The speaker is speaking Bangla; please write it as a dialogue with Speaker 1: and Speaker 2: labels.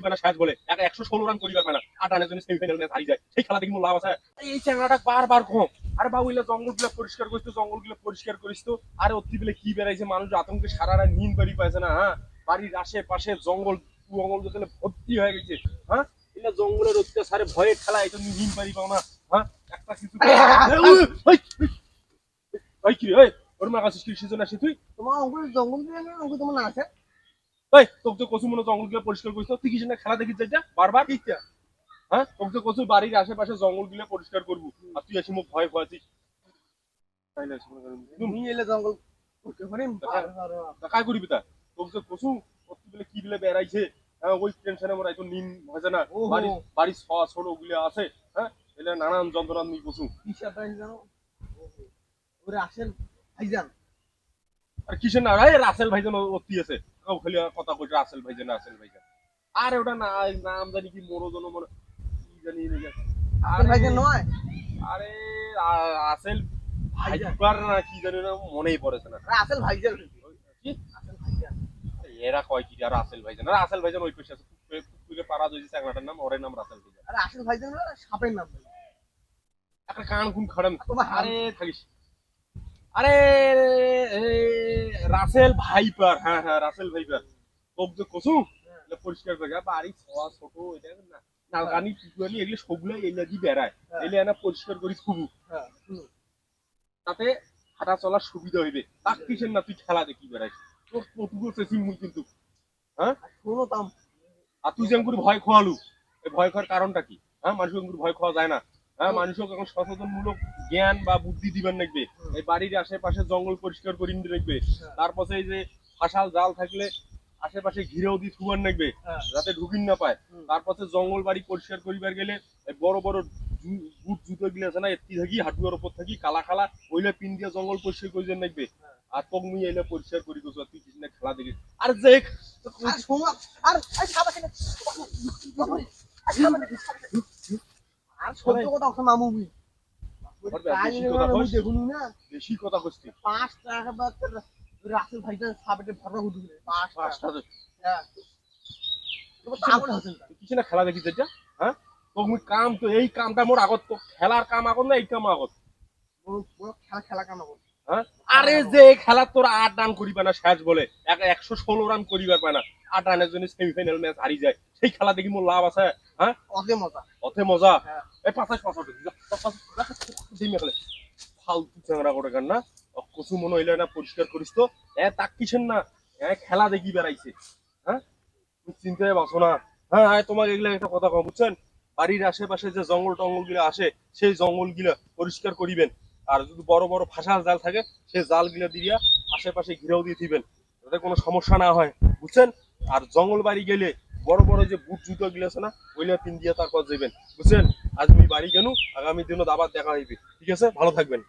Speaker 1: মানে সাজ বলে একা একশো ষোলো রান করিবার পায় না আট রানের জন্য সেমিফাইনাল ম্যাচ হারিয়ে যায় সেই খেলা দেখি লাভ আছে এই চ্যাংড়াটা বারবার কম আরে বাবু এলে জঙ্গল পরিষ্কার করিস তো জঙ্গল পরিষ্কার করিস তো আরে অতি বেলে কি বেড়াইছে মানুষ আতঙ্কে সারা রাত নিন বাড়ি পাইছে না হ্যাঁ বাড়ির আশেপাশে জঙ্গল জঙ্গল যেখানে ভর্তি হয়ে গেছে হ্যাঁ এটা জঙ্গলের অত্যাচারে ভয়ে খেলা এটা নিন বাড়ি পাও না হ্যাঁ একটা কিছু ওই কি ওই ওর মা কাছে কি সেজন আসি তুই
Speaker 2: তোমার অঙ্কুর জঙ্গল দিয়ে অঙ্কুর তোমার না আছে
Speaker 1: ওই তোকে তো কচু মনে জঙ্গলগুলো পরিষ্কার তুই কিছু না খেলা দেখিস বারবার। হ্যাঁ তোকে তো কচু বাড়ির আশেপাশে জঙ্গলগুলো পরিষ্কার করব। আর তুই এসে মুখ ভয়
Speaker 2: তুমি এলে জঙ্গল
Speaker 1: কাজ করবি তা? তোকে তো কচু বলে কি বলে বেড়াইছে? হ্যাঁ ওই টেনশনে হয়েছে না।
Speaker 2: ওহো।
Speaker 1: বাড়ির বাড়ির ছ ছোটগুলো আছে হ্যাঁ? এলে নানান যন্ত্রণা নিয়ে কচু।
Speaker 2: ওরে আসেন ভাইজান।
Speaker 1: আর কিসের না রাসেল ভাইজান অতি আছে। খালি কথা কইছে রাসেল ভাইজান রাসেল ভাইজান। আরে ওটা না নাম জানি কি মোরো জন মনে কি জানি রে।
Speaker 2: আসেন ভাইজান নয়?
Speaker 1: আরে আসেল
Speaker 2: ভাইজান।
Speaker 1: না কি জানি না মনেই পড়েছে না।
Speaker 2: আরে ভাইজান।
Speaker 1: কি?
Speaker 2: আসেন ভাইজান
Speaker 1: এরা কয় কি আর রাসেল ভাইজান। আর রাসেল ভাইজান ওই পেশে আছে। পারা দিয়েছে চাকরাটার নাম ওর নাম রাসেল ভাইজান।
Speaker 2: আরে আসেন ভাইজান না সাপের নাম।
Speaker 1: একটা কান কোন খাড়াম আরে থাকিস। আরে রাসেল ভাইপার হ্যাঁ হ্যাঁ রাসেল ভাইপার তোক যে কসু এটা পরিষ্কার করে বাড়ি ছোয়া ছোট এটা না নালকানি পিটুয়ানি এগুলো সবগুলো এগুলো দিয়ে বেড়ায়।
Speaker 2: হ্যাঁ।
Speaker 1: এগুলো পরিষ্কার করি খুবু।
Speaker 2: হ্যাঁ
Speaker 1: তাতে হাঁটা চলার সুবিধা হইবে। তাক কিসের না তুই খেলা দেখি বেড়াইস। তোর কতগুলো চেচিং মুই কিন্তু।
Speaker 2: আর শোনো তাম।
Speaker 1: আর তুই যেমন করে ভয় খোয়ালু এই ভয় খাওয়ার কারণটা কি? হ্যাঁ? মানুষ ভয় খাওয়া যায় না। হ্যাঁ মানুষকে এখন সচেতনমূলক জ্ঞান বা বুদ্ধি দিবেন লাগবে। এই বাড়ির আশেপাশে জঙ্গল পরিষ্কার করে নিতে
Speaker 2: হ্যাঁ।
Speaker 1: তারপরে এই যে ফাঁসাল জাল থাকলে আশেপাশে ঘিরেও দিয়ে থুবার লাগবে
Speaker 2: হ্যাঁ
Speaker 1: যাতে ঢুকিন না পায়। তারপরে জঙ্গল বাড়ি পরিষ্কার করিবার গেলে এই বড় বড় বুট জুতো গুলো আছে না এটি থাকি হাঁটুয়ার উপর থাকি কালা কালা ওইলে পিন দিয়ে জঙ্গল পরিষ্কার করিবার লাগবে
Speaker 2: হ্যাঁ।
Speaker 1: আর তখন মুই এলে পরিষ্কার করি তো তুই কিছু না খেলা দেখিস আর যে
Speaker 2: আর আর কথা মামু মুই
Speaker 1: বেশি কথা কইছি
Speaker 2: পাঁচ টাকা বা রাসেল সাবেটে ভরা হুদু পাঁচ টাকা হ্যাঁ।
Speaker 1: কিছু না। খেলা দেখিস এটা? হ্যাঁ? তো মুই কাম তো এই কামটা মোর আগত তো খেলার কাম আগত না এই কাম আগত?
Speaker 2: খেলা খেলা কেন বল
Speaker 1: হ্যাঁ? আরে যে খেলা তোর আট রান করিবা না শেষ বলে এক একশো ষোলো রান করিবার পায় না। আট রানের জন্য সেমিফাইনাল ম্যাচ হারিয়ে যায়। সেই খেলা দেখি মোর লাভ আছে। হ্যাঁ?
Speaker 2: অগে মজা।
Speaker 1: অথে মজা?
Speaker 2: হ্যাঁ।
Speaker 1: এই পাঁচাশ পাঁচাশ খেলে ফালতু চ্যাংরা করে না কচু মনে হইলে না পরিষ্কার করিস তো। এ তাক কিসেন না। এ খেলা দেখি বেড়াইছে। হ্যাঁ? চিন্তায় না। হ্যাঁ হ্যাঁ তোমাকে এগুলো একটা কথা কম বুঝছেন? বাড়ির আশেপাশে যে জঙ্গল টঙ্গলগুলো আসে সেই জঙ্গলগুলা পরিষ্কার করিবেন। আর যদি বড় বড় ফাঁসার জাল থাকে সেই জালগুলা দিয়া আশেপাশে ঘিরেও দিয়ে দিবেন। যাতে কোনো সমস্যা না হয় বুঝছেন? আর জঙ্গল বাড়ি গেলে বড় বড় যে বুট জুতো গুলো আছে না, ওইগুলা পিন দিয়ে তারপর যাবেন বুঝছেন? আজ আমি বাড়ি গেলু আগামী দিনও আবার দেখা হইবে। ঠিক আছে? ভালো থাকবেন।